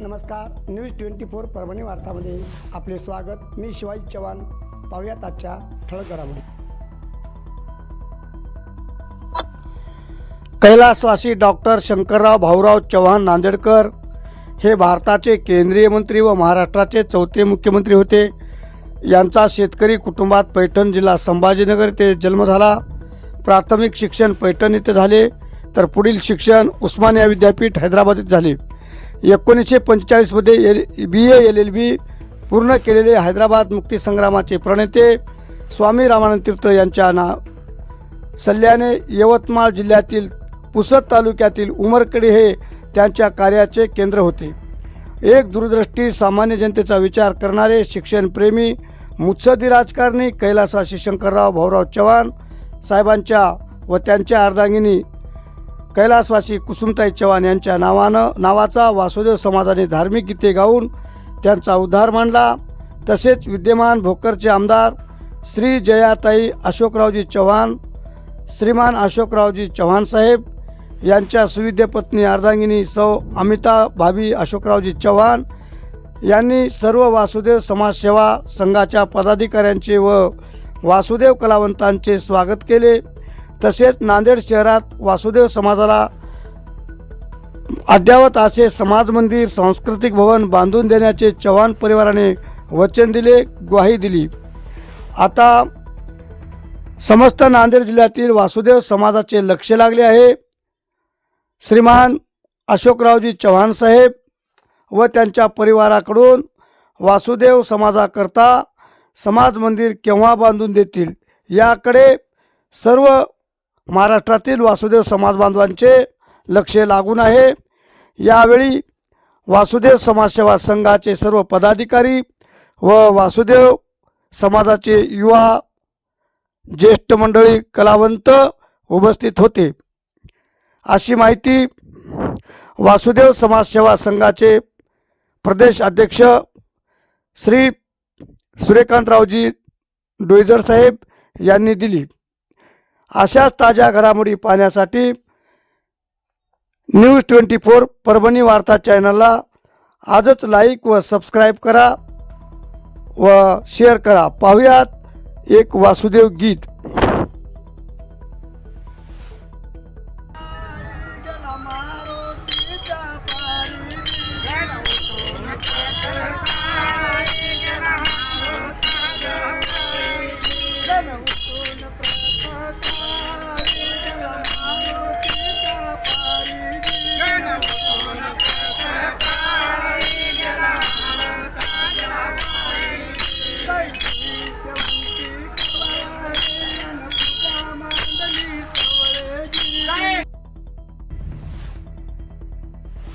नमस्कार news twenty four Parbhani वार्तामध्ये आपले स्वागत. मी शिवाजी चव्हाण. पाहुयात आजच्या ठळक घडामोडी. कैलासवासी डॉक्टर शंकरराव भाऊराव चव्हाण नांदेडकर हे भारताचे केंद्रीय मंत्री व महाराष्ट्राचे चौथे मुख्यमंत्री होते. यांचा शेतकरी कुटुंबात पैठण जिल्हा संभाजीनगर येथे जन्म झाला. प्राथमिक शिक्षण पैठण येथे झाले तर पुढील शिक्षण उस्मानिया विद्यापीठ हैदराबाद येथे झाले. एकोणीसशे पंचेचाळीसमध्ये L B A L L B पूर्ण केलेले हैदराबाद मुक्तीसंग्रामाचे प्रणेते स्वामी रामानंद तीर्थ यांच्या ना सल्ल्याने यवतमाळ जिल्ह्यातील पुसद तालुक्यातील उमरकडे हे त्यांच्या कार्याचे केंद्र होते. एक दूरदृष्टी सामान्य जनतेचा विचार करणारे शिक्षणप्रेमी मुत्सदी राजकारणी कैलासा शंकरराव भाऊराव चव्हाण साहेबांच्या व त्यांच्या अर्धांगिनी कैलासवासी कुसुमताई चव्हाण यांच्या नावानं नावाचा वासुदेव समाजाने धार्मिक गीते गाऊन त्यांचा उद्धार मांडला. तसेच विद्यमान भोकरचे आमदार श्री जयाताई अशोकरावजी चव्हाण श्रीमान अशोकरावजी चव्हाण साहेब यांच्या सुविद्य पत्नी अर्धांगिनी सौ अमिता भाभी अशोकरावजी चव्हाण यांनी सर्व वासुदेव समाजसेवा संघाच्या पदाधिकाऱ्यांचे व वासुदेव कलावंतांचे स्वागत केले. तसेच नांदेड शहरात वासुदेव समाजाला अद्यावत असे समाज मंदिर सांस्कृतिक भवन बांधून देण्याचे चव्हाण परिवाराने वचन दिले ग्वाही दिली. आता समस्त नांदेड जिल्ह्यातील वासुदेव समाजाचे लक्ष लागले आहे. श्रीमान अशोकरावजी चव्हाण साहेब व त्यांच्या परिवाराकडून वासुदेव समाजाकरता समाज मंदिर केव्हा बांधून देतील याकडे सर्व महाराष्ट्रातील वासुदेव समाज बांधवांचे लक्ष लागून आहे. यावेळी वासुदेव समाजसेवा संघाचे सर्व पदाधिकारी व वासुदेव समाजाचे युवा ज्येष्ठ मंडळी कलावंत उपस्थित होते. अशी माहिती वासुदेव समाजसेवा संघाचे प्रदेश अध्यक्ष श्री सूर्यकांतरावजी डोईजर साहेब यांनी दिली. अशाच ताज्या घडामोडी पाहण्यासाठी न्यूज ट्वेंटी फोर परभणी वार्ता चॅनलला आजच लाईक व सबस्क्राईब करा व शेअर करा. पाहुयात एक वासुदेव गीत.